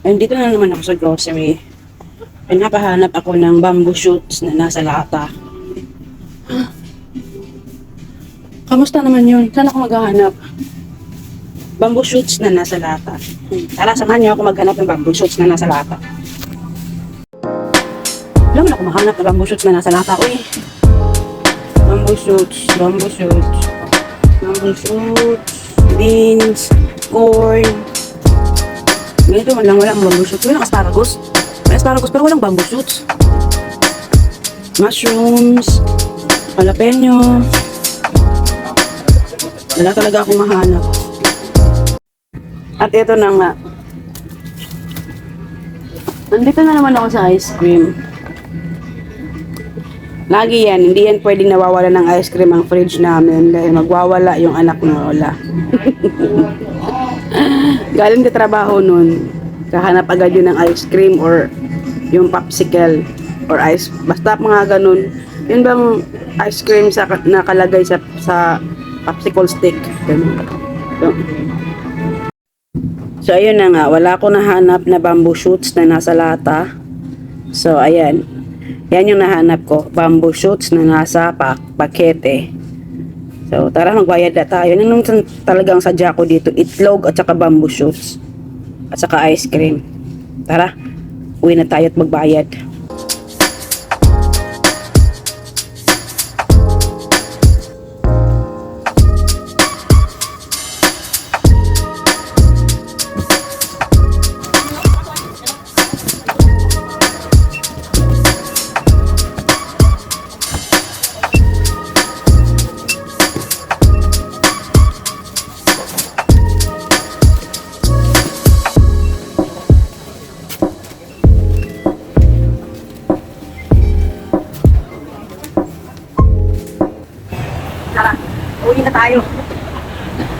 Ay, dito na naman ako sa grocery. Pinapahanap ako ng bamboo shoots na nasa lata. Kamusta naman yun? Saan ako maghahanap? Bamboo shoots na nasa lata. Tara, samahan niyo ako maghanap ng bamboo shoots na nasa lata. Alam mo na ako mahanap ng bamboo shoots na nasa lata. Uy! Bamboo shoots, bamboo shoots, bamboo shoots, beans, corn, Ganito man lang wala ang bamboo shoots. Walang asparagus. May asparagus pero walang bamboo shoots. Mushrooms, jalapeno. Wala talaga akong mahanap. At ito na nga. Nandito na naman ako sa ice cream. Lagi yan, hindi yan pwedeng nawawala ng ice cream ang fridge namin dahil magwawala yung anak ng Lola. Galing ka trabaho nun, kahanap agad yun ng ice cream or yung popsicle or ice, basta mga ganun. Yun bang ice cream sa nakalagay sa sa popsicle stick. Ganun. So, ayun na nga, wala ko nahanap na bamboo shoots na nasa lata. So ayan, yan yung nahanap ko, bamboo shoots na nasa pak pakete. So, tara magbayad na tayo. Yan yung talagang sadya ko dito. Itlog at saka bamboo shoots. At saka ice cream. Tara, uwi na tayo at magbayad. Uwi na tayo.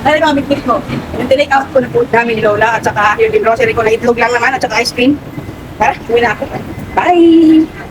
Ano yung gamit ko? Yung tinake out ko na food namin ni Lola at saka yung grocery ko na itlog lang naman at saka ice cream. Tara, uwi na ako. Bye!